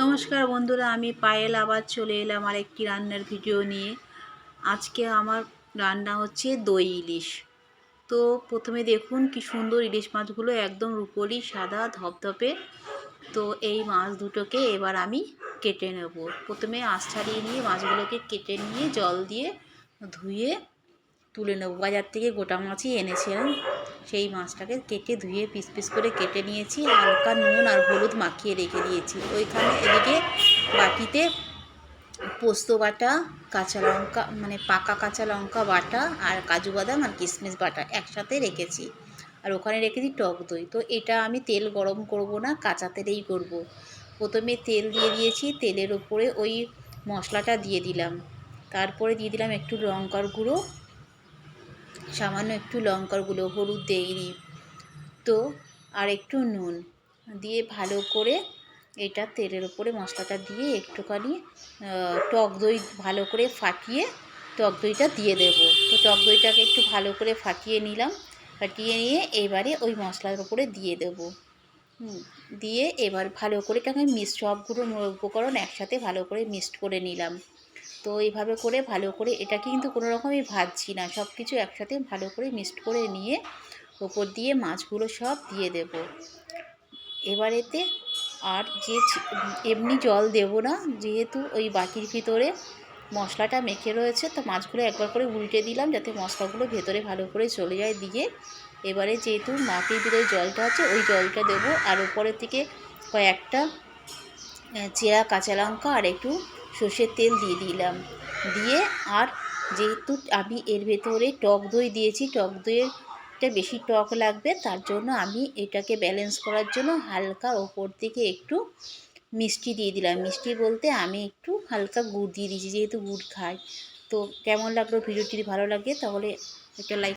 নমস্কার বন্ধুরা, আমি পায়েল আবার চলে এলাম আর একটি রান্নার ভিডিও নিয়ে। আজকে আমার রান্না হচ্ছে দই ইলিশ। তো প্রথমে দেখুন কি সুন্দর ইলিশ মাছগুলো একদম রুপোলি সাদা ধপধপে। তো এই মাছ দুটোকে এবার আমি কেটে নেব। প্রথমে আঁশ ছাড়িয়ে নিয়ে মাছগুলোকে কেটে নিয়ে জল দিয়ে ধুয়ে তুলে নেব বাজার থেকে, গোটা মাছই এনেছিলাম। সেই মাছটাকে কেটে ধুয়ে পিস পিস করে কেটে নিয়েছি, হালকা নুন আর হলুদ মাখিয়ে রেখে দিয়েছি। ওইখানে এদিকে বাটিতে পোস্ত বাটা, কাঁচা লঙ্কা মানে পাকা কাঁচা লঙ্কা বাটা আর কাজু বাদাম আর কিশমিশ বাটা একসাথে রেখেছি। আর ওখানে রেখেছি টক দই। তো এটা আমি তেল গরম করব না, কাঁচা তেলেই করব। প্রথমে তেল দিয়ে দিয়েছি, তেলের ওপরে ওই মশলাটা দিয়ে দিলাম। তারপরে দিয়ে দিলাম একটু লঙ্কার গুঁড়ো সামান্য একটু লঙ্কার গুঁড়ো হলুদ দেইনি তো আর একটু নুন দিয়ে ভালো করে এটা তেলের ওপরে মশলাটা দিয়ে একটুখানি টক দই ভালো করে ফাটিয়ে টক দইটা দিয়ে দেব। তো টক দইটাকে একটু ভালো করে ফাটিয়ে নিলাম, ফাটিয়ে নিয়ে এবারে ওই মশলার ওপরে দিয়ে দেব। দিয়ে এবার ভালো করে এটাকে মিক্স সবগুলো উপকরণ একসাথে ভালো করে মিক্সড করে নিলাম। তো এইভাবে করে ভালো করে এটাকে কিন্তু কোনো রকমই ভাজছি না। সব কিছু একসাথে ভালো করে মিক্সড করে নিয়ে ওপর দিয়ে মাছগুলো সব দিয়ে দেব। এবার এতে আর যে এমনি জল দেব না, যেহেতু ওই বাটির ভিতরে মশলাটা মেখে রয়েছে, তো মাছগুলো একবার করে উল্টে দিলাম যাতে মশলাগুলো ভেতরে ভালো করে চলে যায় দিয়ে এবারে যেহেতু মাটির ভিতরে জলটা আছে, ওই জলটা দেবো। আর উপরের থেকে কয়েকটা চেরা, কাঁচা লঙ্কা আর একটু সর্ষের তেল দিয়ে দিলাম। দিয়ে আর যেহেতু আমি এর ভেতরে টক দই দিয়েছি, টক দইয়েরটা বেশি টক লাগবে, তার জন্য আমি এটাকে ব্যালেন্স করার জন্য হালকা ওপর থেকে একটু মিষ্টি দিয়ে দিলাম। মিষ্টি বলতে আমি একটু হালকা গুড় দিয়ে দিয়েছি, যেহেতু গুড় খাই। তো কেমন লাগল? ভিডিওটি ভালো লাগে তাহলে একটা লাইক